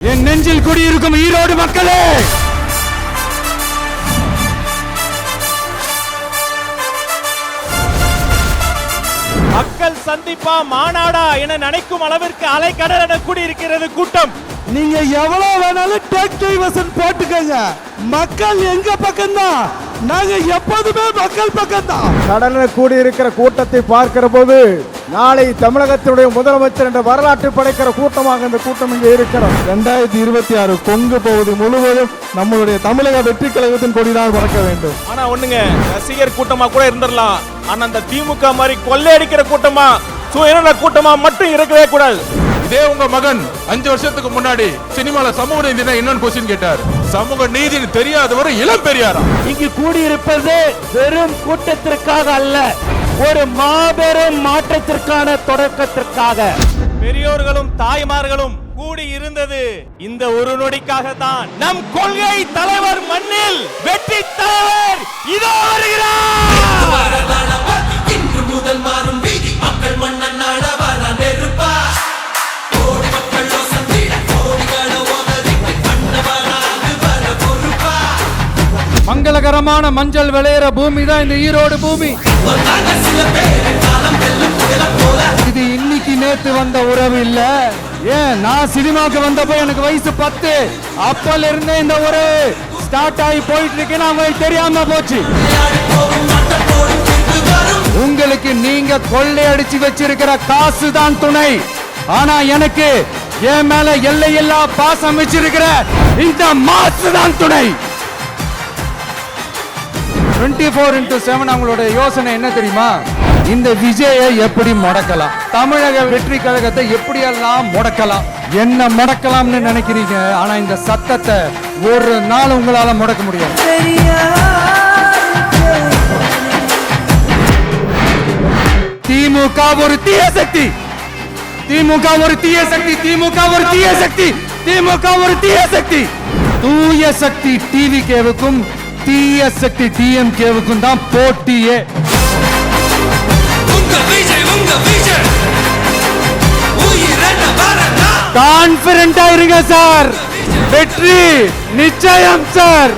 என் நெஞ்சில் குடியிருக்கும் ஈரோடு மக்களே! மக்கள் சந்திப்பா மாநாடா என நினைக்கும் அளவிற்கு அலைக்கடல் என கூடியிருக்கிறது கூட்டம். நீங்க எவ்வளவு வேணாலும் டேக் டைவர்சன் போட்டுக்கங்க. மக்கள் எங்க பக்கம்தான்? நாங்க எப்போதுமே மக்கள் பக்கம்தான். கடலில் கூடியிருக்கிற கூட்டத்தை பார்க்கிற போது நாளை தமிழகத்தினுடைய முதலமைச்சர் என்ற வரலாற்று படைக்கிற கூட்டமாக இந்த கூட்டம் இங்கே இருக்கிறோம் ரெண்டாயிரத்தி இருபத்தி ஆறு கொங்கு பகுதி முழுவதும் நம்மளுடைய தமிழக வெற்றி கழகத்தின் கொடிதான் பறக்க வேண்டும். ஆனா ஒண்ணுங்க ரசிகர் கூட்டமா கூட இருந்துடலாம். ஆனா அந்த திமுக மாதிரி கொள்ளையடிக்கிற கூட்டமா சுயநல கூட்டமா மட்டும் இருக்கவே கூடாது. இதே உங்க மகன் அஞ்சு வருஷத்துக்கு முன்னாடி சினிமால சமூக நீதினா என்னன்னு கொஸ்டின் கேட்டார். சமூக நீதினு தெரியாதவர் இளம் பெரியாரா? இங்கு கூடியிருப்பது வெறும் கூட்டத்திற்காக அல்ல ஒரு மாபெரும் மாற்றத்திற்கான தொடக்கத்திற்காக. பெரியோர்களும் தாய்மார்களும் கூடி இருந்தது இந்த ஒரு நொடிக்காக தான் நம் கொள்கை தலைவர் மண்ணில் மங்களகரமான மஞ்சள் விளையிற பூமி தான் இந்த ஈரோடு பூமி. இது இன்னைக்கு நேத்து வந்த உறவு இல்ல. ஏன்? நான் சினிமாக்கு வந்தப்போ எனக்கு வயசு பத்து. அப்பல இருந்தே இந்த உறவு ஸ்டார்ட் ஆகி போயிட்டு நான் அவங்களுக்கு தெரியாம போச்சு. உங்களுக்கு நீங்க கொள்ளையடிச்சு வச்சிருக்கிற காசு தான் துணை. ஆனா எனக்கு என் மேல எல்லையெல்லாம் பாசம் வச்சிருக்கிற இந்த மாசு தான் துணை. 24 ஃபோர் இன்டூ செவன் அவங்களோட யோசனை என்ன தெரியுமா? இந்த விஜயை எப்படி முடக்கலாம்? தமிழக வெற்றி கழகத்தை எப்படியெல்லாம் முடக்கலாம்? என்ன முடக்கலாம்னு நினைக்கிறீங்க? ஆனா இந்த சத்தத்தை ஒரு நாள் உங்களால முடக்க முடியாது. திமுக ஒரு தீய சக்தி. திமுக ஒரு தீய சக்தி திமுக ஒரு தீய சக்தி திமுக ஒரு தீய சக்தி. தூய சக்தி டிவி கேவுக்கும் தீய சக்தி டிஎம்கேவுக்கும் தான் போட்டியே. கான்பிடண்டா இருங்க சார் வெற்றி நிச்சயம் சார்